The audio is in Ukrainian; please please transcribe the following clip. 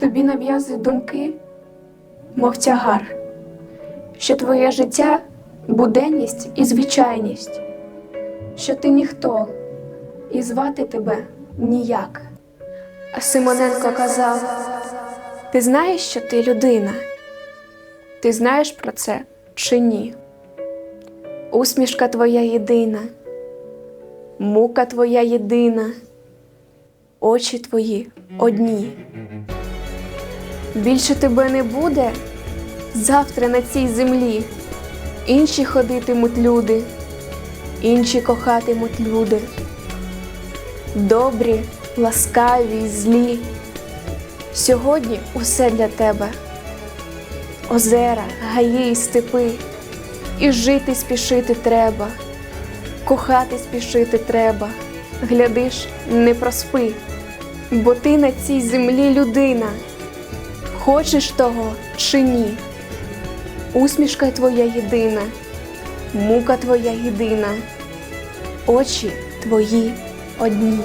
Тобі нав'язують думки, мов тягар, що твоє життя буденність і звичайність, що ти ніхто і звати тебе ніяк. А Симоненко казав: ти знаєш, що ти людина? Ти знаєш про це чи ні? Усмішка твоя єдина, мука твоя єдина, очі твої одні. Більше тебе не буде завтра на цій землі. Інші ходитимуть люди, інші кохатимуть люди. Добрі, ласкаві, злі. Сьогодні усе для тебе. Озера, гаї й степи. І жити спішити треба, кохати спішити треба. Глядиш, не проспи, бо ти на цій землі людина. Хочеш того чи ні? Усмішка твоя єдина, мука твоя єдина, очі твої одні.